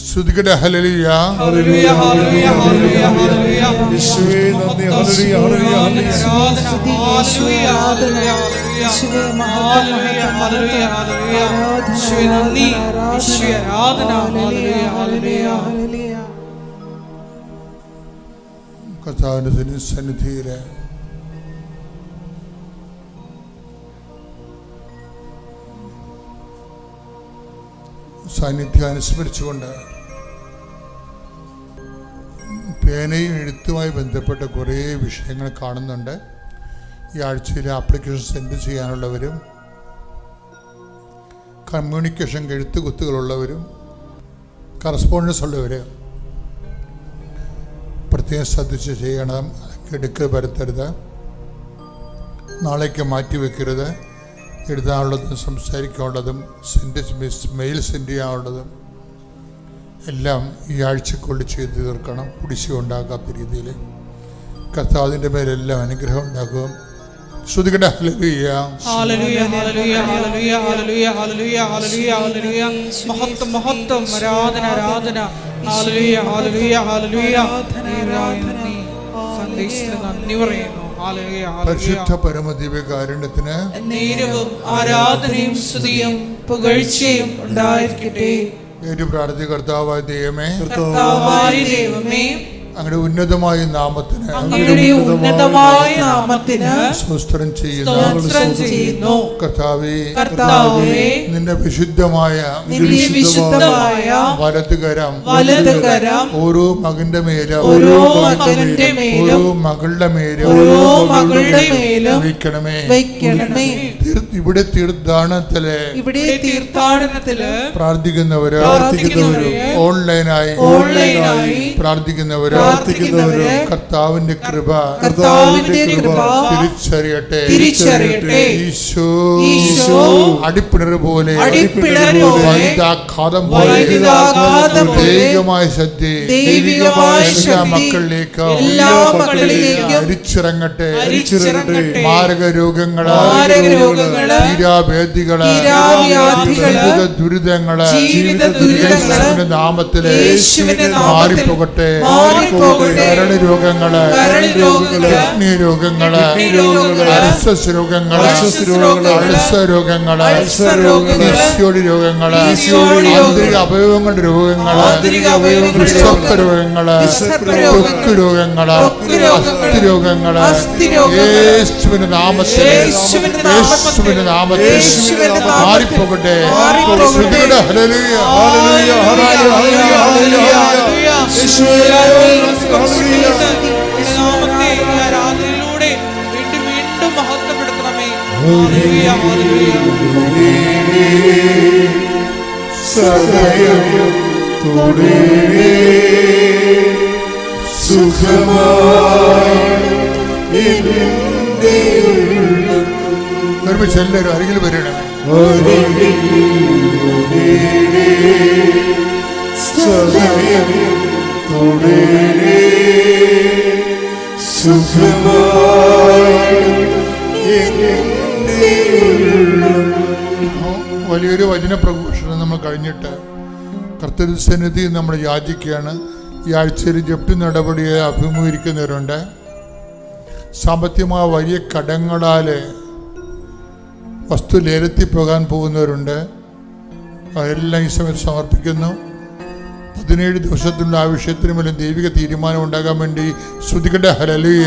ശ്രദ്ധിക്കട്ടെ ഹലലിയ കർത്താവിന്റെ സന്നിധിയിലെ സാന്നിധ്യം അനുസ്മരിച്ചുകൊണ്ട് പേനയും എഴുത്തുമായി ബന്ധപ്പെട്ട കുറേ വിഷയങ്ങൾ കാണുന്നുണ്ട്. ഈ ആഴ്ചയിൽ ആപ്ലിക്കേഷൻ സെൻഡ് ചെയ്യാനുള്ളവരും കമ്മ്യൂണിക്കേഷൻ എഴുത്തുകുത്തുകളുള്ളവരും കറസ്പോണ്ടൻസ് ഉള്ളവർ പ്രത്യേകം ശ്രദ്ധിച്ച് ചെയ്യണം. എടുക്കൽ വരുത്തരുത് നാളേക്ക് മാറ്റി വെക്കരുത്. എഴുതാനുള്ളതും സംസാരിക്കാനുള്ളതും സെൻഡ് മെയിൽ സെൻഡ് ചെയ്യാനുള്ളതും എല്ലാം ഈ ആഴ്ചക്കൊണ്ട് ചെയ്തു തീർക്കണം. കുടിശ്ശ ഉണ്ടാക്കാത്ത രീതിയിൽ കർത്താവിന്റെ മേലെല്ലാം അനുഗ്രഹം ഉണ്ടാകും ആരാധന ആരാധന. പരിശുദ്ധ പരമദിവ്യകാരുണ്യത്തിന് നേരവും ആരാധനയും സ്തുതിയും പുകഴ്ചയും ഉണ്ടായിരിക്കട്ടെ. ഏറ്റു പ്രാർത്ഥി കർത്താവായ ദൈവമേ അങ്ങനെ ദൈവമേ അങ്ങയുടെ ഉന്നതമായ നാമത്തിന് അങ്ങയുടെ ഉന്നതമായ നാമത്തിന് ചെയ്യുന്ന. സ്തോത്രം ചെയ്യുന്നു. കർത്താവേ കർത്താവേ നിന്റെ വിശുദ്ധമായ നിന്റെ വിശുദ്ധമായ വലതുകരം വലതുകരം ഓരോ മകന്റെ മേലും ഓരോ മകന്റെ ഓരോ മകളുടെ മേലും ഓരോ മകളുടെ മേലും വയ്ക്കണമേ വയ്ക്കണമേ ഇവിടെ തീർത്ഥാടനത്തിൽ ഇവിടെ തീർത്ഥാടനത്തിൽ പ്രാർത്ഥിക്കുന്നവര് പ്രാർത്ഥിക്കുന്നവര് ഓൺലൈനായി ഓൺലൈനായി പ്രാർത്ഥിക്കുന്നവര് പ്രാർത്ഥിക്കുന്നവര് കർത്താവിന്റെ കൃപ കർത്താവിന്റെ കൃപ തിരിച്ചറിയട്ടെ. തിരിച്ചറിയട്ടെ. ഈശോ. ഈശോ. അടിപ്പിണർ പോലെ അടിപ്പിണർ പോലെ വൈദാഘാതം പോലെ ദൈവികമായ ശക്തി ദൈവികമായ എല്ലാ മക്കളിലേക്ക് എല്ലാ മക്കളിലേക്കും അരിച്ചിറങ്ങട്ടെ. അരിച്ചിറങ്ങട്ടെ. മാരക രോഗങ്ങൾ മാരക രോഗങ്ങൾ തീരാവേദികൾ ജീവിത ദുരിതങ്ങൾ ജീവിത ദുരിതങ്ങൾ നാമത്തിലെ മാറിപ്പോകട്ടെ. കരൾ രോഗങ്ങൾ കിഡ്നി രോഗങ്ങൾ അർസസ് രോഗങ്ങൾ അൾസ രോഗങ്ങൾ ഫിസിയോടി രോഗങ്ങൾ ആന്തരിക അവയവങ്ങളുടെ രോഗങ്ങൾ വിശ്വപ്പ് രോഗങ്ങൾ ത്വക്ക് രോഗങ്ങൾ അസ്ഥി രോഗങ്ങൾ യേശുവിന്റെ നാമത്തിൽ യേശുവിന്റെ നാമത്തിൽ യേശുവിന്റെ നാമത്തിൽ മാറിപ്പോകട്ടെ. ആരാധനയിലൂടെ വീണ്ടും വീണ്ടും മഹത്വപ്പെടുത്തണമേ. സദയം തുടരേ. സുഖമായി ഒരുമിച്ച് എല്ലാവരും അരികിൽ വരണമേ വലിയൊരു വചന പ്രഘോഷണം നമ്മൾ കഴിഞ്ഞിട്ട് കർത്തരസന്നിധി നമ്മൾ യാചിക്കുകയാണ്. ഈ ആഴ്ചയിൽ ജപ്തി നടപടിയെ അഭിമുഖീകരിക്കുന്നവരുണ്ട്. സാമ്പത്തികമായ വലിയ കടങ്ങളാൽ വസ്തു ലേലത്തിൽ പോകാൻ പോകുന്നവരുണ്ട്. അവരെല്ലാം ഈ സമയത്ത് സമർപ്പിക്കുന്നു. പതിനേഴ് ദിവസത്തിനുള്ള ആവശ്യത്തിന് മേലും ദൈവിക തീരുമാനം ഉണ്ടാകാൻ വേണ്ടി ശ്രുതികട്ടെ ഹലലുയ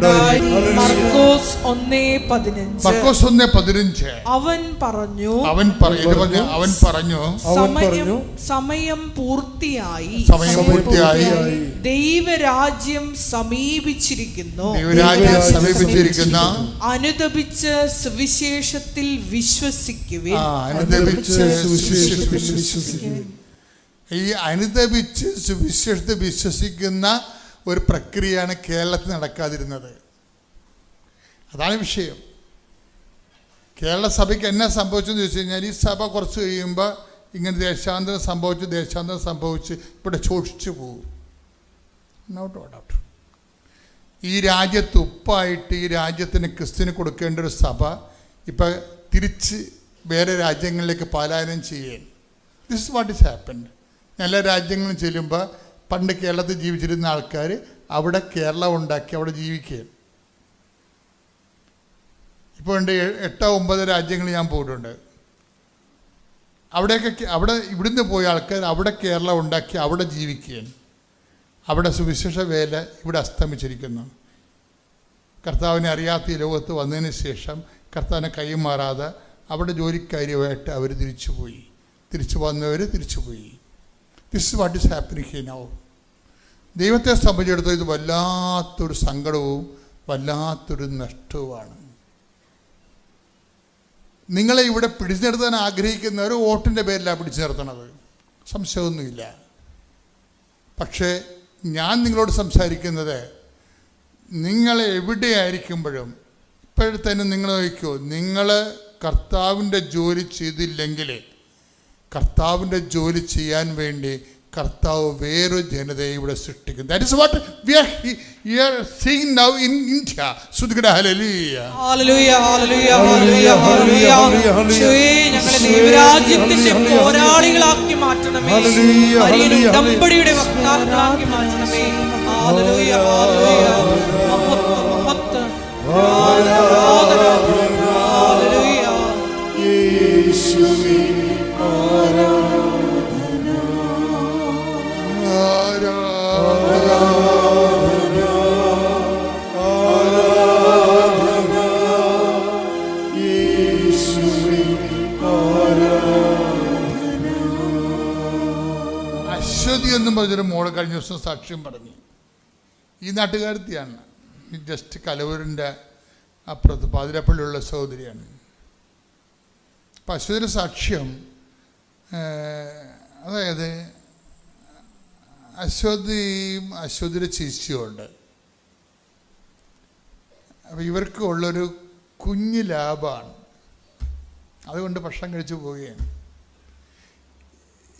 മർക്കോസ് ഒന്നേ പതിനഞ്ച്. മർക്കോസ് ഒന്ന് പതിനഞ്ച്. അവൻ പറഞ്ഞു അവൻ പറഞ്ഞു? അവൻ പറഞ്ഞു സമയം സമയം പൂർത്തിയായി. സമയം പൂർത്തിയായി. ദൈവരാജ്യം സമീപിച്ചിരിക്കുന്നു. ദൈവരാജ്യം സമീപിച്ചിരിക്കുന്ന അനുദപിച്ച് സുവിശേഷത്തിൽ വിശ്വസിക്കുവിൻ. ഈ അനുദപിച്ച് സുവിശേഷത്തിൽ വിശ്വസിക്കുവിൻ. ഈ അനുദപിച്ച് സുവിശേഷത്തെ വിശ്വസിക്കുന്ന ഒരു പ്രക്രിയയാണ് കേരളത്തിൽ നടക്കാതിരുന്നത്. അതാണ് വിഷയം. കേരള സഭയ്ക്ക് എന്നാ സംഭവിച്ചെന്ന് ചോദിച്ചു കഴിഞ്ഞാൽ ഈ സഭ കുറച്ച് കഴിയുമ്പോൾ ഇങ്ങനെ ദേശാന്തരം സംഭവിച്ച് ദേശാന്തരം സംഭവിച്ച് ഇവിടെ ചോഷിച്ചു പോകും. നോട്ട് ഡൗട്ട് ഈ രാജ്യത്ത് ഉപ്പായിട്ട് ഈ രാജ്യത്തിന് ക്രിസ്ത്യന് കൊടുക്കേണ്ട ഒരു സഭ ഇപ്പം തിരിച്ച് വേറെ രാജ്യങ്ങളിലേക്ക് പലായനം ചെയ്യാൻ. ദിസ് വാട്ട് ഇസ് ഹാപ്പൻഡ് എല്ലാ രാജ്യങ്ങളും ചെല്ലുമ്പോൾ പണ്ട് കേരളത്തിൽ ജീവിച്ചിരുന്ന ആൾക്കാർ അവിടെ കേരളം ഉണ്ടാക്കി അവിടെ ജീവിക്കുകയാണ്. ഇപ്പോൾ ഉണ്ട് എട്ടോ ഒമ്പത് രാജ്യങ്ങൾ ഞാൻ പോയിട്ടുണ്ട്. അവിടെയൊക്കെ അവിടെ ഇവിടുന്ന് പോയ ആൾക്കാർ അവിടെ കേരളം ഉണ്ടാക്കി അവിടെ ജീവിക്കുകയാണ്. അവിടെ സുവിശേഷ വേല ഇവിടെ അസ്തമിച്ചിരിക്കുന്നു. കർത്താവിനെ അറിയാത്ത ഈ ലോകത്ത് വന്നതിന് ശേഷം കർത്താവിനെ കൈമാറാതെ അവിടെ ജോലിക്കാരിയുമായിട്ട് അവർ തിരിച്ചുപോയി. തിരിച്ചു വന്നവർ തിരിച്ചുപോയി. This what is happening he now ദൈവത്തെ സംബന്ധിച്ചിടത്തോളം ഇത് വല്ലാത്തൊരു സങ്കടവും വല്ലാത്തൊരു നഷ്ടവുമാണ്. നിങ്ങളെ ഇവിടെ പിടിച്ചു നിർത്താൻ ആഗ്രഹിക്കുന്നവർ വോട്ടിന്റെ പേരിലാണ് പിടിച്ചു നിർത്തണത് സംശയമൊന്നുമില്ല. പക്ഷേ ഞാൻ നിങ്ങളോട് സംസാരിക്കുന്നത് നിങ്ങൾ എവിടെയായിരിക്കുമ്പോഴും ഇപ്പോഴത്തന്നെ നിങ്ങൾ നോക്കിക്കോ നിങ്ങൾ കർത്താവിന്റെ ജോലി ചെയ്തില്ലെങ്കിൽ കർത്താവിന്റെ ജോലി ചെയ്യാൻ വേണ്ടി കർത്താവ് വേറൊരു ജനതയെ ഇവിടെ സൃഷ്ടിക്കുന്നു. That is what we are you are seeing now in India ശ്രുതികട hallelujah hallelujah, hallelujah, hallelujah, hallelujah. Hallelujah ഞങ്ങളെ ദൈവരാജ്യത്തിന്റെ പോരാളികളാക്കി മാറ്റണമേ. ഹല്ലേലൂയ, ഉടമ്പടിയുടെ വക്താക്കളാക്കി മാറ്റണമേ. Hallelujah, hallelujah. മഹത്വ മഹത്വ. ആരാധന, ഹല്ലേലൂയ. യേശുവേ. പറഞ്ഞൊരു മോൾ കഴിഞ്ഞ ദിവസം സാക്ഷ്യം പറഞ്ഞു. ഈ നാട്ടുകാരത്തിയാണ്. ഈ ജസ്റ്റ് കലവൂരിന്റെ അപ്പുറത്ത് പാതിരപ്പള്ളിയുള്ള സഹോദരിയാണ്. അപ്പം അശ്വതിയുടെ സാക്ഷ്യം അതായത് അശ്വതിയും അശ്വതിയുടെ ചേച്ചിയുമുണ്ട് അപ്പം ഇവർക്ക് ഉള്ളൊരു കുഞ്ഞ് ലാഭമാണ്. അതുകൊണ്ട് ഭക്ഷണം കഴിച്ചു പോവുകയാണ്.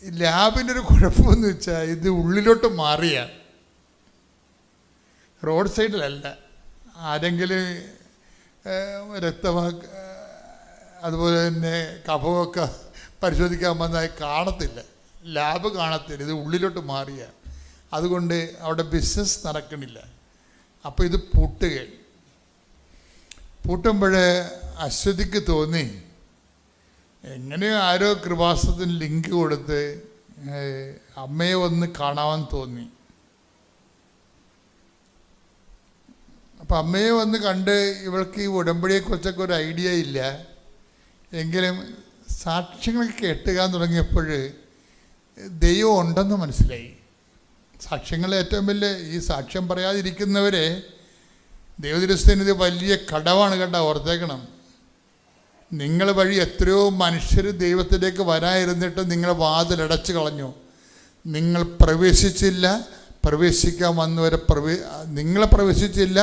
ലാബിന്റെ ഒരു കുഴപ്പമെന്ന് വെച്ചാൽ ഇത് ഉള്ളിലോട്ട് മാറിയാണ് റോഡ് സൈഡിലല്ല. ആരെങ്കിലും ഏഹ്, അതുപോലെ തന്നെ കഫമൊക്കെ പരിശോധിക്കാൻ വന്നാൽ കാണത്തില്ല. ലാബ് കാണത്തില്ല. ഇത് ഉള്ളിലോട്ട് മാറിയാണ് അതുകൊണ്ട് അവിടെ ബിസിനസ് നടക്കണില്ല. അപ്പോൾ ഇത് പൂട്ടുകയാണ് പൂട്ടുമ്പോൾ അശ്വതിക്ക് തോന്നി എങ്ങനെയോ ആരോ കൃപാസത്തിന് ലിങ്ക് കൊടുത്ത് അമ്മയെ ഒന്ന് കാണാൻ തോന്നി. അപ്പം അമ്മയെ വന്ന് കണ്ട് ഇവൾക്ക് ഈ ഉടമ്പടിയെക്കുറിച്ചൊക്കെ ഒരു ഐഡിയ ഇല്ല. എങ്കിലും സാക്ഷ്യങ്ങൾ കേട്ടുകാൻ തുടങ്ങിയപ്പോൾ ദൈവം ഉണ്ടെന്ന് മനസ്സിലായി. സാക്ഷ്യങ്ങൾ ഏറ്റവും വലിയ ഈ സാക്ഷ്യം പറയാതിരിക്കുന്നവരെ ദൈവദിവസത്തിന് ഇത് വലിയ കടവാണ് കേട്ടോ ഓർത്തേക്കണം. നിങ്ങൾ വഴി എത്രയോ മനുഷ്യർ ദൈവത്തിലേക്ക് വരാതിരുന്നിട്ട് നിങ്ങൾ വാതിലടച്ചു കളഞ്ഞു. നിങ്ങൾ പ്രവേശിച്ചില്ല പ്രവേശിക്കാൻ വന്നവരെ പ്രവേ നിങ്ങളെ പ്രവേശിച്ചില്ല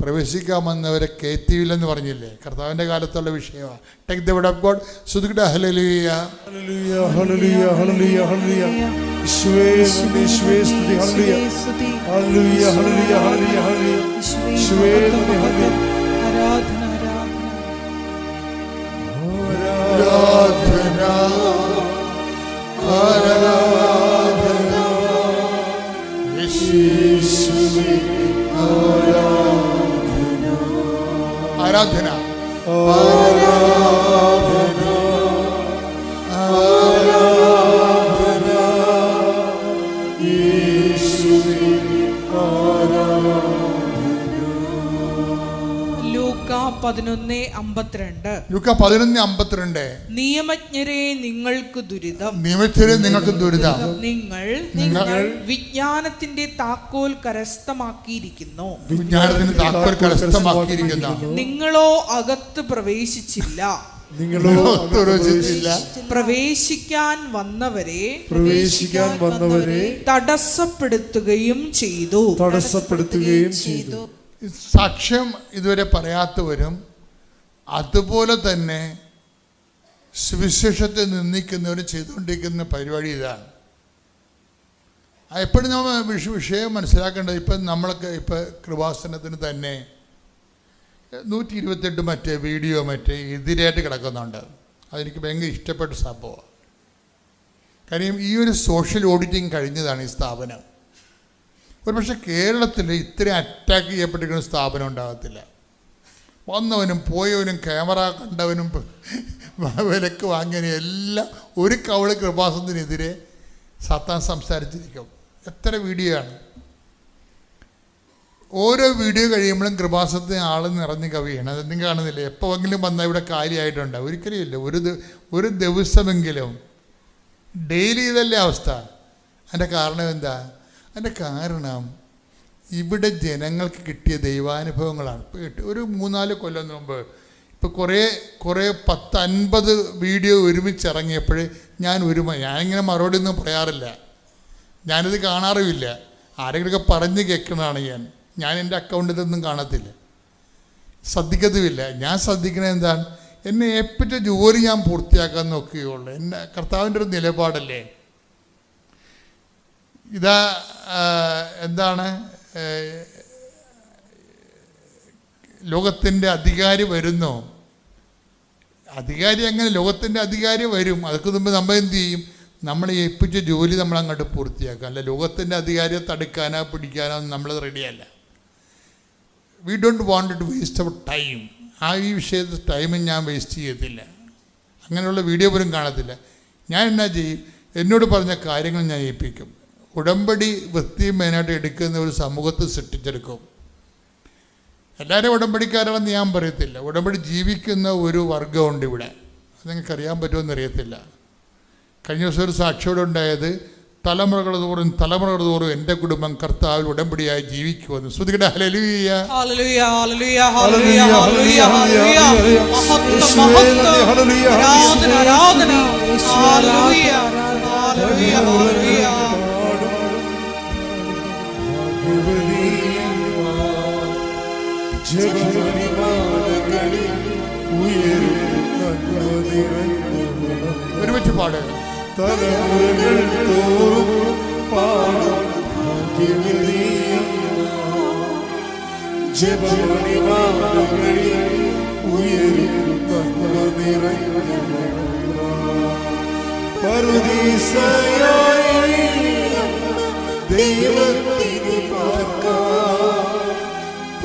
പ്രവേശിക്കാൻ വന്നവരെ കയറ്റിയില്ലെന്ന് പറഞ്ഞില്ലേ? കർത്താവിന്റെ കാലത്തുള്ള വിഷയമാണ് take the word of God സുതുകിട hallelujah hallelujah hallelujah hallelujah hallelujah യേശുവേ നന്ദി യേശുവേ സ്തുതി hallelujah hallelujah hallelujah hallelujah hallelujah യേശുവേ നന്ദി ഹല്ലേലൂയ ആരാധന ആരാധന പതിനൊന്ന് അമ്പത്തിരണ്ട്. ലുക്ക പതിനൊന്ന് അമ്പത്തിരണ്ട്. നിയമജ്ഞരെ നിങ്ങൾക്ക് ദുരിതം. നിയമജ്ഞരെ നിങ്ങൾക്ക് ദുരിതം. നിങ്ങൾ നിങ്ങൾ വിജ്ഞാനത്തിന്റെ താക്കോൽ കരസ്ഥമാക്കിയിരിക്കുന്നു. വിജ്ഞാനത്തിന്റെ താക്കോൽ കരസ്ഥമാക്കിയിരിക്കുന്നു. നിങ്ങളോ അകത്ത് പ്രവേശിച്ചില്ല. നിങ്ങളോ അകത്ത് പ്രവേശിച്ചില്ല. പ്രവേശിക്കാൻ വന്നവരെ പ്രവേശിക്കാൻ വന്നവരെ തടസ്സപ്പെടുത്തുകയും ചെയ്തു. തടസ്സപ്പെടുത്തുകയും ചെയ്തു. സാക്ഷ്യം ഇതുവരെ പറയാത്തവരും അതുപോലെ തന്നെ സുവിശേഷത്തെ നിന്ദിക്കുന്നവർ ചെയ്തുകൊണ്ടിരിക്കുന്ന പരിപാടി ഇതാണ്. എപ്പോഴും നമ്മൾ വിഷ വിഷയം മനസ്സിലാക്കേണ്ടത് ഇപ്പം നമ്മളൊക്കെ ഇപ്പം കൃപാസനത്തിന് തന്നെ നൂറ്റി ഇരുപത്തെട്ട് മറ്റേ വീഡിയോ മറ്റേ എതിരായിട്ട് കിടക്കുന്നുണ്ട്. അതെനിക്ക് ഭയങ്കര ഇഷ്ടപ്പെട്ട സംഭവമാണ്. കാര്യം ഈ ഒരു സോഷ്യൽ ഓഡിറ്റിംഗ് കഴിഞ്ഞതാണ് ഈ സ്ഥാപനം. ഒരുപക്ഷെ കേരളത്തിൽ ഇത്രയും അറ്റാക്ക് ചെയ്യപ്പെട്ടിരിക്കുന്ന സ്ഥാപനം ഉണ്ടാകത്തില്ല. വന്നവനും പോയവനും ക്യാമറ കണ്ടവനും വിലക്ക് വാങ്ങിയവനും എല്ലാം ഒരു കവൾ കൃപാസനത്തിനെതിരെ സത്താൻ സംസാരിച്ചിരിക്കും. എത്ര വീഡിയോ ആണ്. ഓരോ വീഡിയോ കഴിയുമ്പോഴും കൃപാസത്തിന് ആൾ നിറഞ്ഞ് കവിയാണ്. അതൊന്നും കാണുന്നില്ല? എപ്പോഴെങ്കിലും വന്നാൽ ഇവിടെ കാര്യമായിട്ടുണ്ട് ഒരിക്കലും ഇല്ല. ഒരു ഒരു ദിവസമെങ്കിലും ഡെയിലി ഇതല്ലേ അവസ്ഥ. അതിന്റെ കാരണം എന്താ? അതിന്റെ കാരണം ഇവിടെ ജനങ്ങൾക്ക് കിട്ടിയ ദൈവാനുഭവങ്ങളാണ്. ഒരു മൂന്നാൽ കൊല്ലം മുമ്പ് ഇപ്പോൾ കുറേ കുറേ പത്ത് അൻപത് വീഡിയോ ഒരുമിച്ച് ഇറങ്ങിയപ്പോൾ ഞാൻ ഒരു ഞാനിങ്ങനെ മറുപടി ഒന്നും പറയാറില്ല. ഞാനിത് കാണാറുമില്ല. ആരെങ്കിലുമൊക്കെ പറഞ്ഞ് കേൾക്കുന്നതാണ് ഞാൻ. ഞാൻ എന്റെ അക്കൗണ്ടിൽ നിന്നും കാണത്തില്ല. ശ്രദ്ധിക്കത്തുമില്ല. ഞാൻ ശ്രദ്ധിക്കുന്നത് എന്താണ്? എന്നെ ഏൽപ്പിച്ച ജോലി ഞാൻ പൂർത്തിയാക്കാൻ നോക്കുകയുള്ളൂ. എന്നെ കർത്താവിന്റെ ഒരു നിലപാടല്ലേ? ഇതാ എന്താണ്? ലോകത്തിന്റെ അധികാരി വരുന്നോ? അധികാരി അങ്ങനെ ലോകത്തിന്റെ അധികാരി വരും. അതൊക്കെ മുമ്പ് നമ്മൾ എന്ത് ചെയ്യും? നമ്മൾ ഏൽപ്പിച്ച ജോലി നമ്മൾ അങ്ങോട്ട് പൂർത്തിയാക്കുക. അല്ല ലോകത്തിന്റെ അധികാരിയെ തടുക്കാനോ പിടിക്കാനോ നമ്മൾ റെഡിയല്ല. We don't want to waste our time ആ ഈ വിഷയത്തിൽ ടൈമും ഞാൻ വേസ്റ്റ് ചെയ്യത്തില്ല. അങ്ങനെയുള്ള വീഡിയോ പോലും കാണത്തില്ല. ഞാൻ എന്നാ ചെയ്യും? എന്നോട് പറഞ്ഞ കാര്യങ്ങൾ ഞാൻ ഏൽപ്പിക്കും. ഉടമ്പടി വൃത്തിയും മെയിനായിട്ട് എടുക്കുന്ന ഒരു സമൂഹത്തെ സൃഷ്ടിച്ചെടുക്കും. എല്ലാവരും ഉടമ്പടിക്കാരാണെന്ന് ഞാൻ പറയത്തില്ല. ഉടമ്പടി ജീവിക്കുന്ന ഒരു വർഗമുണ്ട് ഇവിടെ. അത് നിങ്ങൾക്ക് അറിയാൻ പറ്റുമെന്ന് അറിയത്തില്ല. കഴിഞ്ഞ ദിവസം ഒരു സാക്ഷിയോടെ ഉണ്ടായത് തലമുറകൾ തോറും തലമുറകൾ തോറും എന്റെ കുടുംബം കർത്താവിൽ ഉടമ്പടിയായി ജീവിക്കുമെന്ന്. ശ്രുതികട ഹല്ലേലൂയ, ഹല്ലേലൂയ, ജപമണിമാലകളിൽ ഉയരും ഒരുമിച്ച് പാട് തലമുറകൾ തോറും പാടും ജപമണിമാലകളിൽ ഉയരും നന്മ നിറഞ്ഞവളും പറുദീസയായി ദൈവത്തിന്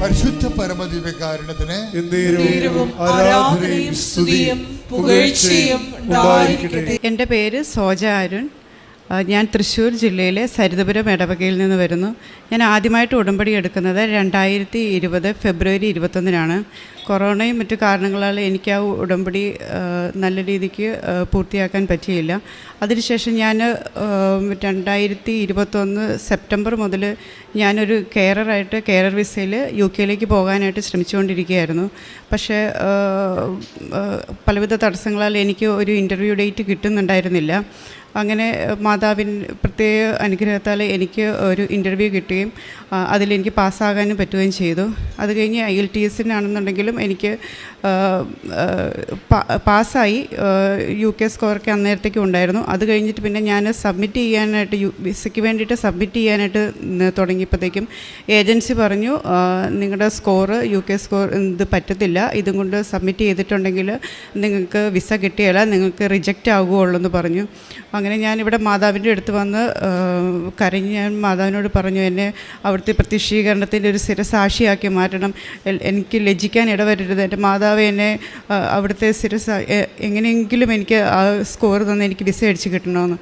പരിശുദ്ധ പരമദിവ്യകാരണത്തിന് ആരാധനയും സ്തുതിയും പുകഴ്ചയും എന്റെ പേര് സോജ അരുൺ. ഞാൻ തൃശ്ശൂർ ജില്ലയിലെ സരിതപുരം ഇടവകയിൽ നിന്ന് വരുന്നു. ഞാൻ ആദ്യമായിട്ട് ഉടമ്പടി എടുക്കുന്നത് രണ്ടായിരത്തി ഇരുപത് ഫെബ്രുവരി ഇരുപത്തൊന്നിനാണ്. കൊറോണയും മറ്റു കാരണങ്ങളാൽ എനിക്ക് ആ ഉടമ്പടി നല്ല രീതിക്ക് പൂർത്തിയാക്കാൻ പറ്റിയില്ല. അതിനുശേഷം ഞാൻ രണ്ടായിരത്തി ഇരുപത്തൊന്ന് സെപ്റ്റംബർ മുതൽ ഞാനൊരു കെയറായിട്ട് കെയറർ വിസയിൽ യു കെയിലേക്ക് പോകാനായിട്ട് ശ്രമിച്ചുകൊണ്ടിരിക്കുകയായിരുന്നു. പക്ഷേ പലവിധ തടസ്സങ്ങളാൽ എനിക്ക് ഒരു ഇന്റർവ്യൂ ഡേറ്റ് കിട്ടുന്നുണ്ടായിരുന്നില്ല. അങ്ങനെ മാതാവിൻ പ്രത്യേക അനുഗ്രഹത്താൽ എനിക്ക് ഒരു ഇന്റർവ്യൂ കിട്ടുകയും അതിലെനിക്ക് പാസ്സാകാനും പറ്റുകയും ചെയ്തു. അത് കഴിഞ്ഞ് ഐ എൽ ടി എസിനാണെന്നുണ്ടെങ്കിലും കഴിഞ്ഞിട്ടും എനിക്ക് പാസ്സായി യു കെ സ്കോറൊക്കെ അന്നേരത്തേക്കും ഉണ്ടായിരുന്നു. അത് കഴിഞ്ഞിട്ട് പിന്നെ ഞാൻ സബ്മിറ്റ് ചെയ്യാനായിട്ട് യു വിസയ്ക്ക് വേണ്ടിയിട്ട് സബ്മിറ്റ് ചെയ്യാനായിട്ട് തുടങ്ങിയപ്പോഴത്തേക്കും ഏജൻസി പറഞ്ഞു നിങ്ങളുടെ സ്കോറ് യു കെ സ്കോർ ഇത് പറ്റത്തില്ല. ഇതും കൊണ്ട് സബ്മിറ്റ് ചെയ്തിട്ടുണ്ടെങ്കിൽ നിങ്ങൾക്ക് വിസ കിട്ടിയല്ല നിങ്ങൾക്ക് റിജക്റ്റ് ആകുകയുള്ളൂ എന്ന് പറഞ്ഞു. അങ്ങനെ ഞാനിവിടെ മാതാവിന്റെ അടുത്ത് വന്ന് കരഞ്ഞ് ഞാൻ മാതാവിനോട് പറഞ്ഞു എന്നെ അവിടുത്തെ പ്രത്യക്ഷീകരണത്തിന്റെ ഒരു സ്ഥിരസാക്ഷിയാക്കി മാറ്റണം. എനിക്ക് എനിക്ക് ലജ്ജിക്കാൻ ഇടവരരുത് എന്റെ മാതാവ് എന്നെ അവിടുത്തെ സിരസ് എങ്ങനെയെങ്കിലും എനിക്ക് ആ സ്കോർ തന്ന് എനിക്ക് വിസ അടിച്ച് കിട്ടണമെന്ന്.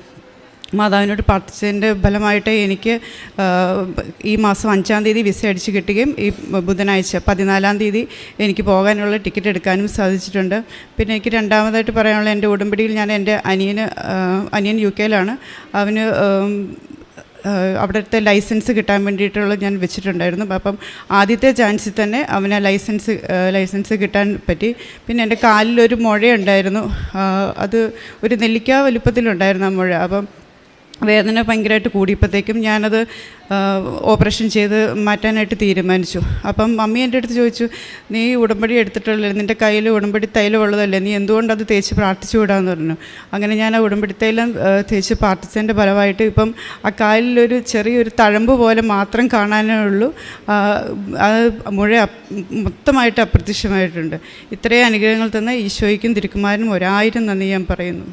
മാതാവിനോട് പ്രാർത്ഥിച്ചതിന്റെ ഫലമായിട്ട് എനിക്ക് ഈ മാസം അഞ്ചാം തീയതി വിസ അടിച്ച് കിട്ടുകയും ഈ ബുധനാഴ്ച പതിനാലാം തീയതി എനിക്ക് പോകാനുള്ള ടിക്കറ്റ് എടുക്കാനും സാധിച്ചിട്ടുണ്ട്. പിന്നെ എനിക്ക് രണ്ടാമതായിട്ട് പറയാനുള്ള എന്റെ ഉടമ്പടിയിൽ ഞാൻ എന്റെ അനിയന് അനിയൻ യു കെയിലാണ്. അവന് അവിടുത്തെ ലൈസൻസ് കിട്ടാൻ വേണ്ടിയിട്ടുള്ള ഞാൻ വെച്ചിട്ടുണ്ടായിരുന്നു. അപ്പം ആദ്യത്തെ ചാൻസിൽ തന്നെ അവന് ലൈസൻസ് ലൈസൻസ് കിട്ടാൻ പറ്റി. പിന്നെ എന്റെ കാലിലൊരു മുഴയുണ്ടായിരുന്നു. അത് ഒരു നെല്ലിക്ക വലുപ്പത്തിലുണ്ടായിരുന്നു ആ മുഴ. അപ്പം വേദന ഭയങ്കരമായിട്ട് കൂടിയപ്പോഴത്തേക്കും ഞാനത് ഓപ്പറേഷൻ ചെയ്ത് മാറ്റാനായിട്ട് തീരുമാനിച്ചു. അപ്പം മമ്മി എന്റെ അടുത്ത് ചോദിച്ചു നീ ഉടമ്പടി എടുത്തിട്ടുള്ളല്ലേ നിന്റെ കയ്യിൽ ഉടമ്പടി തൈലം ഉള്ളതല്ലേ? നീ എന്തുകൊണ്ട് അത് തേച്ച് പ്രാർത്ഥിച്ചു വിടാമെന്ന് പറഞ്ഞു? അങ്ങനെ ഞാൻ ആ ഉടമ്പടി തൈലം തേച്ച് പ്രാർത്ഥിച്ചതിന്റെ ഫലമായിട്ട് ഇപ്പം ആ കാലിലൊരു ചെറിയൊരു തഴമ്പ് പോലെ മാത്രം കാണാനേ ഉള്ളൂ. അത് മുഴ മൊത്തമായിട്ട് അപ്രത്യക്ഷമായിട്ടുണ്ട്. ഇത്രയും അനുഗ്രഹങ്ങൾ തന്ന ഈശോയ്ക്കും തിരുക്കുമാരനും ഒരായിരം നന്ദി ഞാൻ പറയുന്നു.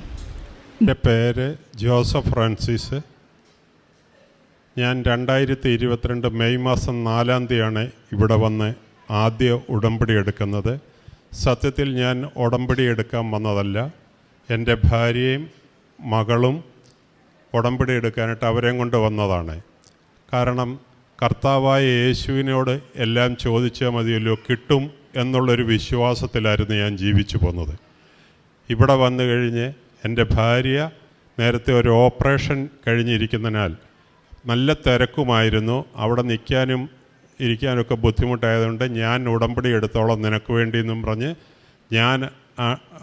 എന്റെ പേര് ജോസഫ് ഫ്രാൻസിസ്. ഞാൻ രണ്ടായിരത്തി ഇരുപത്തിരണ്ട് മെയ് മാസം നാലാം തീയതിയാണ് ഇവിടെ വന്ന് ആദ്യ ഉടമ്പടി എടുക്കുന്നത്. സത്യത്തിൽ ഞാൻ ഉടമ്പടി എടുക്കാൻ വന്നതല്ല. എന്റെ ഭാര്യയും മകളും ഉടമ്പടി എടുക്കാനായിട്ട് അവരെയും കൊണ്ട് വന്നതാണ്. കാരണം കർത്താവായ യേശുവിനോട് എല്ലാം ചോദിച്ചാൽ മതിയല്ലോ കിട്ടും എന്നുള്ളൊരു വിശ്വാസത്തിലായിരുന്നു ഞാൻ ജീവിച്ചു പോന്നത്. ഇവിടെ വന്നു കഴിഞ്ഞ് എന്റെ ഭാര്യ നേരത്തെ ഒരു ഓപ്പറേഷൻ കഴിഞ്ഞിരിക്കുന്നതിനാൽ നല്ല തിരക്കുമായിരുന്നു. അവിടെ നിൽക്കാനും ഇരിക്കാനൊക്കെ ബുദ്ധിമുട്ടായതുകൊണ്ട് ഞാൻ ഉടമ്പടി എടുത്തോളം നിനക്ക് വേണ്ടി എന്നും പറഞ്ഞ് ഞാൻ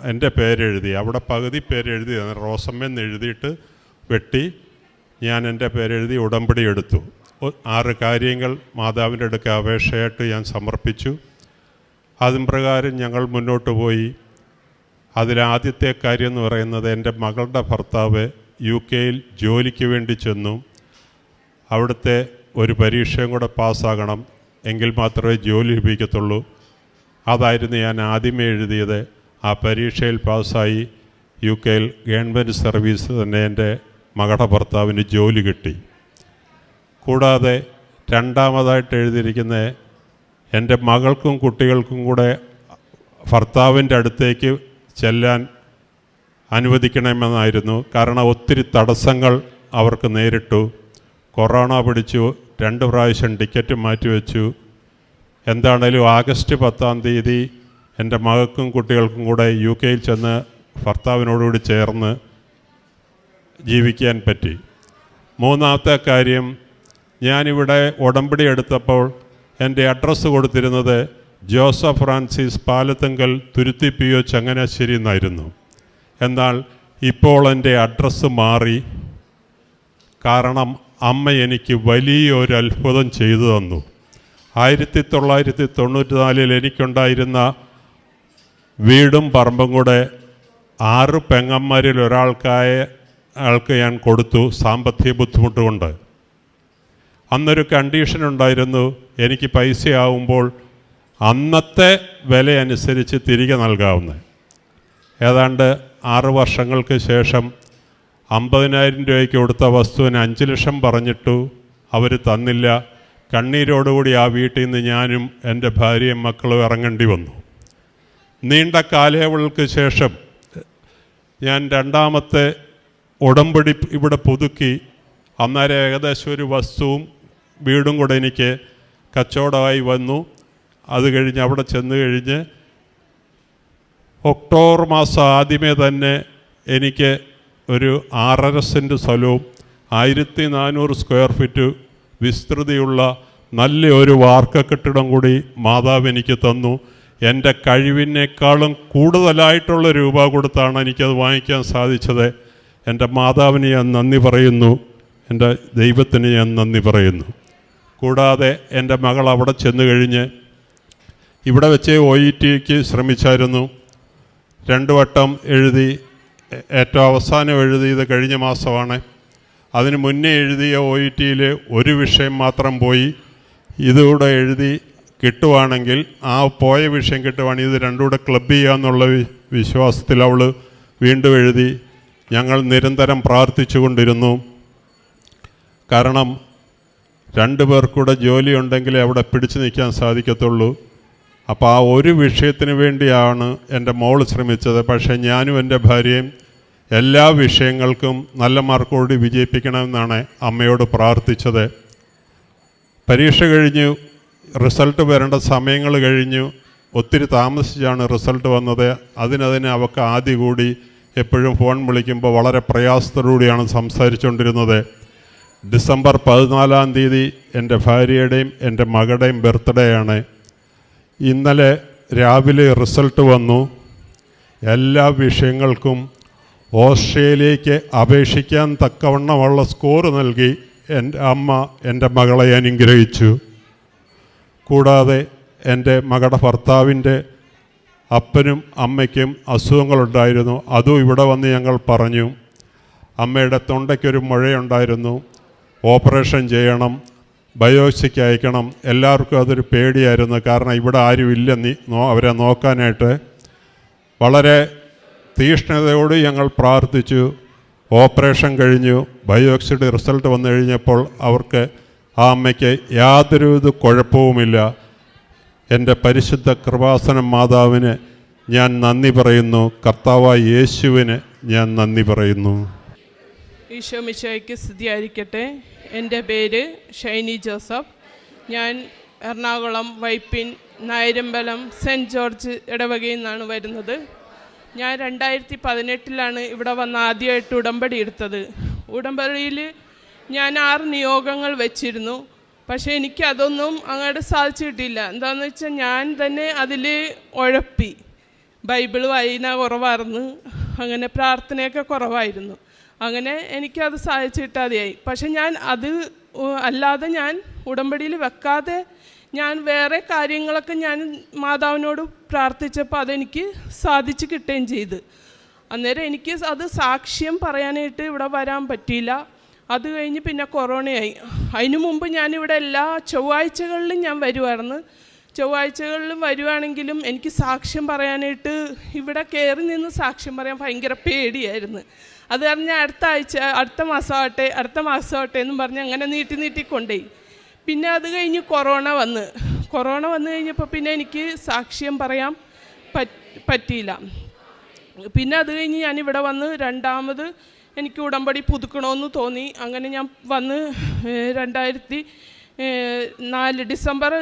എന്റെ പേരെഴുതി. അവിടെ പകുതി പേരെഴുതി റോസമ്മെന്ന് എഴുതിയിട്ട് വെട്ടി ഞാൻ എന്റെ പേരെഴുതി ഉടമ്പടി എടുത്തു. ആറ് കാര്യങ്ങൾ മാതാവിന്റെ അടുക്ക അപേക്ഷയായിട്ട് ഞാൻ സമർപ്പിച്ചു. അതും പ്രകാരം ഞങ്ങൾ മുന്നോട്ട് പോയി. അതിലാദ്യത്തെ കാര്യം എന്ന് പറയുന്നത് എന്റെ മകളുടെ ഭർത്താവ് യു കെയിൽ ജോലിക്ക് വേണ്ടി ചെന്നു. അവിടുത്തെ ഒരു പരീക്ഷയും കൂടെ പാസ്സാകണം. എങ്കിൽ മാത്രമേ ജോലി ലഭിക്കത്തുള്ളൂ. അതായിരുന്നു ഞാൻ ആദ്യമേ എഴുതിയത്. ആ പരീക്ഷയിൽ പാസ്സായി യു കെയിൽ ഗവൺമെന്റ് സർവീസ് തന്നെ എന്റെ മകളുടെ ഭർത്താവിന് ജോലി കിട്ടി. കൂടാതെ രണ്ടാമതായിട്ട് എഴുതിയിരിക്കുന്ന എന്റെ മകൾക്കും കുട്ടികൾക്കും കൂടെ ഭർത്താവിന്റെ അടുത്തേക്ക് ചെല്ലാൻ അനുവദിക്കണമെന്നായിരുന്നു. കാരണം ഒത്തിരി തടസ്സങ്ങൾ അവർക്ക് നേരിട്ടു. കൊറോണ പിടിച്ചു. രണ്ട് പ്രാവശ്യം ടിക്കറ്റ് മാറ്റിവെച്ചു. എന്താണേലും ആഗസ്റ്റ് പത്താം തീയതി എന്റെ മകൾക്കും കുട്ടികൾക്കും കൂടെ യു കെയിൽ ചെന്ന് ഭർത്താവിനോടുകൂടി ചേർന്ന് ജീവിക്കാൻ പറ്റി. മൂന്നാമത്തെ കാര്യം ഞാനിവിടെ ഉടമ്പടി എടുത്തപ്പോൾ എന്റെ അഡ്രസ്സ് കൊടുത്തിരുന്നത് Joseph Francis Palathunkal Thuruthy P O Changanassery എന്നായിരുന്നു. എന്നാൽ ഇപ്പോൾ എന്റെ അഡ്രസ്സ് മാറി. കാരണം അമ്മ എനിക്ക് വലിയൊരു അത്ഭുതം ചെയ്തു തന്നു. ആയിരത്തി തൊള്ളായിരത്തി തൊണ്ണൂറ്റി നാലിൽ എനിക്കുണ്ടായിരുന്ന വീടും പറമ്പും കൂടെ ആറ് പെങ്ങന്മാരിൽ ഒരാൾക്കായ ആൾക്ക് ഞാൻ കൊടുത്തു സാമ്പത്തിക ബുദ്ധിമുട്ടുകൊണ്ട്. അന്നൊരു കണ്ടീഷൻ ഉണ്ടായിരുന്നു. എനിക്ക് പൈസയാവുമ്പോൾ അന്നത്തെ വില അനുസരിച്ച് തിരികെ നൽകാവുന്നത് ഏതാണ്ട് ആറ് വർഷങ്ങൾക്ക് ശേഷം അമ്പതിനായിരം രൂപയ്ക്ക് കൊടുത്ത വസ്തുവിന് അഞ്ച് ലക്ഷം പറഞ്ഞിട്ടു അവർ തന്നില്ല. കണ്ണീരോടുകൂടി ആ വീട്ടിൽ നിന്ന് ഞാനും എന്റെ ഭാര്യയും മക്കളും ഇറങ്ങേണ്ടി വന്നു. നീണ്ട കാലയളവുകൾക്ക് ശേഷം ഞാൻ രണ്ടാമത്തെ ഉടമ്പടി ഇവിടെ പുതുക്കി. അന്നേരം ഏകദേശം ഒരു വസ്തുവും വീടും കൂടെ എനിക്ക് കച്ചവടമായി വന്നു. അത് കഴിഞ്ഞ് അവിടെ ചെന്ന് കഴിഞ്ഞ് ഒക്ടോബർ മാസം ആദ്യമേ തന്നെ എനിക്ക് ഒരു ആറര സെന്റ് സ്ഥലവും ആയിരത്തി നാനൂറ് സ്ക്വയർ ഫീറ്റ് വിസ്തൃതിയുള്ള നല്ല ഒരു വാർക്ക കെട്ടിടം കൂടി മാതാവ് എനിക്ക് തന്നു. എന്റെ കഴിവിനേക്കാളും കൂടുതലായിട്ടുള്ള രൂപ കൊടുത്താണ് എനിക്കത് വാങ്ങിക്കാൻ സാധിച്ചത്. എന്റെ മാതാവിന് ഞാൻ നന്ദി പറയുന്നു. എന്റെ ദൈവത്തിന് ഞാൻ നന്ദി പറയുന്നു. കൂടാതെ എന്റെ മകൾ അവിടെ ചെന്നു കഴിഞ്ഞ് ഇവിടെ വെച്ച് ഒ ഇ ടിക്ക് ശ്രമിച്ചായിരുന്നു. രണ്ട് വട്ടം എഴുതി ഏറ്റവും അവസാനം എഴുതിയത് കഴിഞ്ഞ മാസമാണ്. അതിന് മുന്നേ എഴുതിയ ഒ ഇ ടിയിൽ ഒരു വിഷയം മാത്രം പോയി. ഇതുകൂടെ എഴുതി കിട്ടുവാണെങ്കിൽ ആ പോയ വിഷയം കിട്ടുവാണെങ്കിൽ ഇത് രണ്ടും കൂടെ ക്ലബ് ചെയ്യാന്നുള്ള വി- വിശ്വാസത്തിൽ അവൾ വീണ്ടും എഴുതി. ഞങ്ങൾ നിരന്തരം പ്രാർത്ഥിച്ചു കൊണ്ടിരുന്നു. കാരണം രണ്ടു പേർക്കൂടെ ജോലി അവിടെ പിടിച്ചു നിൽക്കാൻ സാധിക്കത്തുള്ളൂ. അപ്പോൾ ആ ഒരു വിഷയത്തിന് വേണ്ടിയാണ് എന്റെ മോൾ ശ്രമിച്ചത്. പക്ഷേ ഞാനും എന്റെ ഭാര്യയും എല്ലാ വിഷയങ്ങൾക്കും നല്ല മാർക്കോടി വിജയിപ്പിക്കണമെന്നാണ് അമ്മയോട് പ്രാർത്ഥിച്ചത്. പരീക്ഷ കഴിഞ്ഞു റിസൾട്ട് വരേണ്ട സമയങ്ങൾ കഴിഞ്ഞു ഒത്തിരി താമസിച്ചാണ് റിസൾട്ട് വന്നത്. അതിനതിന് അവൾക്ക് ആദ്യ കൂടി എപ്പോഴും ഫോൺ വിളിക്കുമ്പോൾ വളരെ പ്രയാസത്തോടുകൂടിയാണ് സംസാരിച്ചുകൊണ്ടിരുന്നത്. ഡിസംബർ പതിനാലാം തീയതി എന്റെ ഭാര്യയുടെയും എന്റെ മകളുടെയും ബർത്ത്ഡേ ആണ്. ഇന്നലെ രാവിലെ റിസൾട്ട് വന്നു. എല്ലാ വിഷയങ്ങൾക്കും ഓസ്ട്രേലിയയ്ക്ക് അപേക്ഷിക്കാൻ തക്കവണ്ണമുള്ള സ്കോർ നൽകി എന്റെ അമ്മ എന്റെ മകളെ അനുഗ്രഹിച്ചു. കൂടാതെ എന്റെ മകളുടെ ഭർത്താവിന്റെ അപ്പനും അമ്മയ്ക്കും അസുഖങ്ങളുണ്ടായിരുന്നു. അതും ഇവിടെ വന്ന് ഞങ്ങൾ പറഞ്ഞു. അമ്മയുടെ തൊണ്ടയ്ക്കൊരു മുഴയുണ്ടായിരുന്നു. ഓപ്പറേഷൻ ചെയ്യണം. ബയോപ്സിക്ക് അയക്കണം. എല്ലാവർക്കും അതൊരു പേടിയായിരുന്നു. കാരണം ഇവിടെ ആരും നീ നോ അവരെ നോക്കാനായിട്ട്. വളരെ തീഷ്ണതയോട് ഞങ്ങൾ പ്രാർത്ഥിച്ചു. ഓപ്പറേഷൻ കഴിഞ്ഞു. ബയോപ്സിയുടെ റിസൾട്ട് വന്നു കഴിഞ്ഞപ്പോൾ അവർക്ക് ആ അമ്മയ്ക്ക് യാതൊരുവിധ കുഴപ്പവുമില്ല. എന്റെ പരിശുദ്ധ കൃപാസനം മാതാവിന് ഞാൻ നന്ദി പറയുന്നു. കർത്താവായ യേശുവിന് ഞാൻ നന്ദി പറയുന്നു. ഈശോ മിശോയ്ക്ക് സ്തുതിയായിരിക്കട്ടെ. എന്റെ പേര് ഷൈനി ജോസഫ്. ഞാൻ എറണാകുളം വൈപ്പിൻ നായരമ്പലം സെന്റ് ജോർജ് ഇടവകയിൽ നിന്നാണ് വരുന്നത്. ഞാൻ രണ്ടായിരത്തി പതിനെട്ടിലാണ് ഇവിടെ വന്ന് ആദ്യമായിട്ട് ഉടമ്പടി എടുത്തത്. ഉടമ്പടിയിൽ ഞാൻ ആറ് നിയോഗങ്ങൾ വെച്ചിരുന്നു. പക്ഷേ എനിക്ക് അതൊന്നും അങ്ങോട്ട് സാധിച്ചു കിട്ടിയില്ല എന്താണെന്ന് വെച്ചാൽ ഞാൻ തന്നെ അതിൽ ഉഴപ്പി. ബൈബിൾ വായന കുറവായിരുന്നു. അങ്ങനെ പ്രാർത്ഥനയൊക്കെ കുറവായിരുന്നു. അങ്ങനെ എനിക്കത് സാധിച്ചു കിട്ടാതെയായി. പക്ഷെ ഞാൻ അത് അല്ലാതെ ഞാൻ ഉടമ്പടിയിൽ വെക്കാതെ ഞാൻ വേറെ കാര്യങ്ങളൊക്കെ ഞാൻ മാതാവിനോട് പ്രാർത്ഥിച്ചപ്പോൾ അതെനിക്ക് സാധിച്ചു കിട്ടുകയും ചെയ്ത്. അന്നേരം എനിക്ക് അത് സാക്ഷ്യം പറയാനായിട്ട് ഇവിടെ വരാൻ പറ്റിയില്ല. അത് കഴിഞ്ഞ് പിന്നെ കൊറോണയായി. അതിനു മുമ്പ് ഞാനിവിടെ എല്ലാ ചൊവ്വാഴ്ചകളിലും ഞാൻ വരുമായിരുന്നു ചൊവ്വാഴ്ചകളിലും വരുവാണെങ്കിലും എനിക്ക് സാക്ഷ്യം പറയാനായിട്ട് ഇവിടെ കയറി നിന്ന് സാക്ഷ്യം പറയാൻ ഭയങ്കര പേടിയായിരുന്നു. അത് പറഞ്ഞ് അടുത്ത ആഴ്ച അടുത്ത മാസമാവട്ടെ അടുത്ത മാസമാവട്ടെ എന്നും പറഞ്ഞ് അങ്ങനെ നീട്ടി നീട്ടി കൊണ്ടുപോയി പിന്നെ അത് കഴിഞ്ഞ് കൊറോണ വന്ന്. കൊറോണ വന്നു കഴിഞ്ഞപ്പോൾ പിന്നെ എനിക്ക് സാക്ഷ്യം പറയാൻ പറ്റ് പറ്റിയില്ല. പിന്നെ അത് കഴിഞ്ഞ് ഞാനിവിടെ വന്ന് രണ്ടാമത് എനിക്ക് ഉടമ്പടി പുതുക്കണമെന്ന് തോന്നി. അങ്ങനെ ഞാൻ വന്ന് രണ്ടായിരത്തി നാല് ഡിസംബർ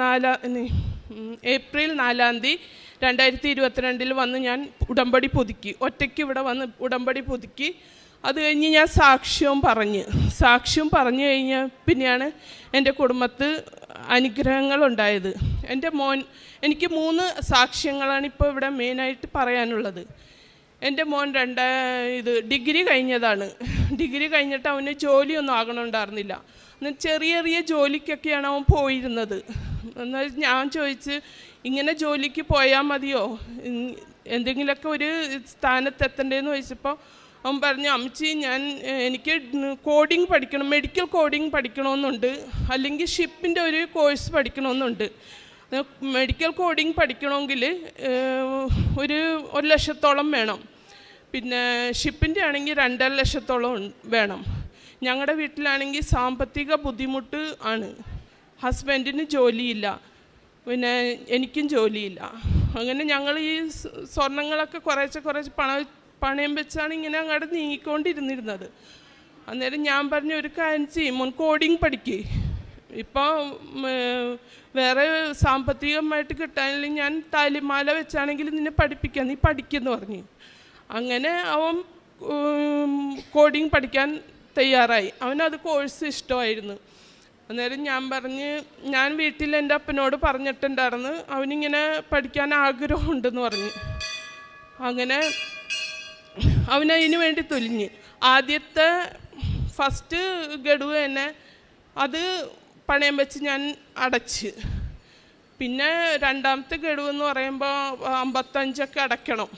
നാലാ ഏപ്രിൽ നാലാം തീയതി രണ്ടായിരത്തി ഇരുപത്തിരണ്ടിൽ വന്ന് ഞാൻ ഉടമ്പടി പുതുക്കി. ഒറ്റയ്ക്ക് ഇവിടെ വന്ന് ഉടമ്പടി പുതുക്കി. അത് കഴിഞ്ഞ് ഞാൻ സാക്ഷ്യവും പറഞ്ഞ്. സാക്ഷ്യം പറഞ്ഞു കഴിഞ്ഞ പിന്നെയാണ് എന്റെ കുടുംബത്ത് അനുഗ്രഹങ്ങളുണ്ടായത് എന്റെ മോൻ എനിക്ക് മൂന്ന് സാക്ഷ്യങ്ങളാണ് ഇപ്പോൾ ഇവിടെ മെയിനായിട്ട് പറയാനുള്ളത്. എന്റെ മോൻ രണ്ട് ഇത് ഡിഗ്രി കഴിഞ്ഞതാണ്. ഡിഗ്രി കഴിഞ്ഞിട്ട് അവന് ജോലിയൊന്നും ആകണമുണ്ടായിരുന്നില്ല ചെറിയ ചെറിയ ജോലിക്കൊക്കെയാണ് അവൻ പോയിരുന്നത്. എന്നാൽ ഞാൻ ചോദിച്ച് ഇങ്ങനെ ജോലിക്ക് പോയാൽ മതിയോ? എന്തെങ്കിലുമൊക്കെ ഒരു സ്ഥാനത്ത് എത്തണ്ടേന്ന് ചോദിച്ചപ്പോൾ അവൻ പറഞ്ഞു അമ്മച്ചി ഞാൻ എനിക്ക് കോഡിങ് പഠിക്കണം മെഡിക്കൽ കോഡിങ് പഠിക്കണമെന്നുണ്ട് അല്ലെങ്കിൽ ഷിപ്പിന്റെ ഒരു കോഴ്സ് പഠിക്കണമെന്നുണ്ട് മെഡിക്കൽ കോഡിങ് പഠിക്കണമെങ്കിൽ ഒരു ഒരു ലക്ഷത്തോളം വേണം. പിന്നെ ഷിപ്പിന്റെ ആണെങ്കിൽ രണ്ടര ലക്ഷത്തോളം വേണം. ഞങ്ങളുടെ വീട്ടിലാണെങ്കിൽ സാമ്പത്തിക ബുദ്ധിമുട്ട് ആണ്. ഹസ്ബൻഡിന് ജോലിയില്ല. പിന്നെ എനിക്കും ജോലിയില്ല. അങ്ങനെ ഞങ്ങൾ ഈ സ്വർണങ്ങളൊക്കെ കുറേശ്ശെ കുറേശ്ശെ പണ പണയം വെച്ചാണ് ഇങ്ങനെ അങ്ങോട്ട് നീങ്ങിക്കൊണ്ടിരുന്നിരുന്നത്. അന്നേരം ഞാൻ പറഞ്ഞ ഒരു കാര്യം ചെയ്യും മോൻ കോഡിങ് പഠിക്കേ. ഇപ്പോൾ വേറെ സാമ്പത്തികമായിട്ട് കിട്ടാനില്ലെങ്കിൽ ഞാൻ താലിമാല വെച്ചാണെങ്കിൽ നിന്നെ പഠിപ്പിക്കാം നീ പഠിക്കുമെന്ന് പറഞ്ഞു. അങ്ങനെ അവൻ കോഡിങ് പഠിക്കാൻ തയ്യാറായി. അവനത് കോഴ്സ് ഇഷ്ടമായിരുന്നു. അന്നേരം ഞാൻ പറഞ്ഞ് ഞാൻ വീട്ടിൽ എന്റെ അപ്പനോട് പറഞ്ഞിട്ടുണ്ടായിരുന്നു അവനിങ്ങനെ പഠിക്കാൻ ആഗ്രഹമുണ്ടെന്ന് പറഞ്ഞു. അങ്ങനെ അവനതിന് വേണ്ടി തുലിഞ്ഞ് ആദ്യത്തെ ഫസ്റ്റ് ഗഡു തന്നെ അത് പണയം വെച്ച് ഞാൻ അടച്ച്. പിന്നെ രണ്ടാമത്തെ ഗഡു എന്ന് പറയുമ്പോൾ അമ്പത്തഞ്ചൊക്കെ അടയ്ക്കണം.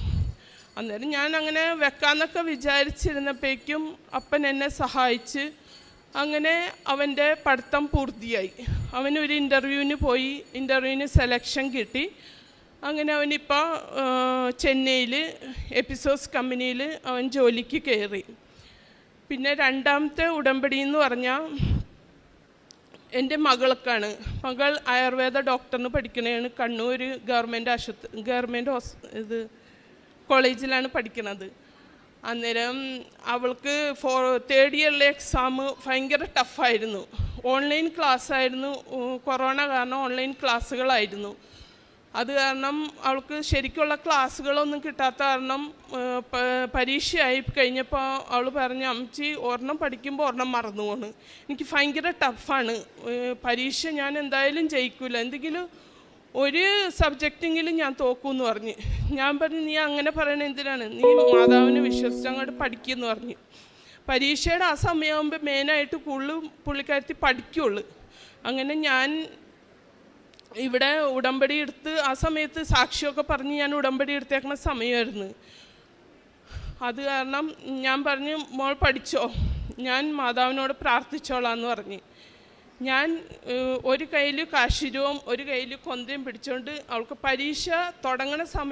അന്നേരം ഞാൻ അങ്ങനെ വെക്കാമെന്നൊക്കെ വിചാരിച്ചിരുന്നപ്പോഴേക്കും അപ്പൻ എന്നെ സഹായിച്ച് അങ്ങനെ അവന്റെ പഠിത്തം പൂർത്തിയായി. അവനൊരു ഇന്റർവ്യൂവിന് പോയി ഇന്റർവ്യൂവിന് സെലക്ഷൻ കിട്ടി. അങ്ങനെ അവനിപ്പോൾ ചെന്നൈയിൽ എപ്പിസോസ് കമ്പനിയിൽ അവൻ ജോലിക്ക് കയറി. പിന്നെ രണ്ടാമത്തെ ഉടമ്പടി എന്ന് പറഞ്ഞാൽ എന്റെ മകൾക്കാണ് മകൾ ആയുർവേദ ഡോക്ടറിന് പഠിക്കണതാണ് കണ്ണൂർ ഗവൺമെന്റ് ആശുപത്രി ഗവൺമെന്റ് ഹോസ് ഇത് കോളേജിലാണ് പഠിക്കുന്നത് അന്നേരം അവൾക്ക് ഫോർ തേർഡ് ഇയറിലെ എക്സാം ഭയങ്കര ടഫായിരുന്നു ഓൺലൈൻ ക്ലാസ് ആയിരുന്നു. കൊറോണ കാരണം ഓൺലൈൻ ക്ലാസ്സുകളായിരുന്നു അത് കാരണം അവൾക്ക് ശരിക്കുള്ള ക്ലാസ്സുകളൊന്നും കിട്ടാത്ത കാരണം പരീക്ഷയായി കഴിഞ്ഞപ്പോൾ അവൾ പറഞ്ഞു അമ്മച്ചി ഒരെണ്ണം പഠിക്കുമ്പോൾ ഒരെണ്ണം മറന്നു പോണ് എനിക്ക് ഭയങ്കര ടഫാണ് പരീക്ഷ ഞാൻ എന്തായാലും ജയിക്കില്ല എന്തെങ്കിലും ഒരു സബ്ജക്റ്റെങ്കിലും ഞാൻ തോക്കൂന്ന് പറഞ്ഞ്. ഞാൻ പറഞ്ഞു നീ അങ്ങനെ പറയണ എന്തിനാണ്? നീ മാതാവിനെ വിശ്വസിച്ച് അങ്ങോട്ട് പഠിക്കുമെന്ന് പറഞ്ഞു. പരീക്ഷയുടെ ആ സമയമാകുമ്പോൾ മെയിനായിട്ട് കൂടുതലും പുള്ളിക്കാരത്തി പഠിക്കുള്ളൂ. അങ്ങനെ ഞാൻ ഇവിടെ ഉടമ്പടി എടുത്ത് ആ സമയത്ത് സാക്ഷിയൊക്കെ പറഞ്ഞ് ഞാൻ ഉടമ്പടി എടുത്തേക്കണ സമയമായിരുന്നു. അത് കാരണം ഞാൻ പറഞ്ഞു മോൾ പഠിച്ചോ? ഞാൻ മാതാവിനോട് പ്രാർത്ഥിച്ചോളാം എന്ന് പറഞ്ഞ്. ഞാൻ ഒരു കയ്യിൽ കാശിരവും ഒരു കയ്യിൽ കൊന്തയും പിടിച്ചുകൊണ്ട് അവൾക്ക് പരീക്ഷ തുടങ്ങണ സമയം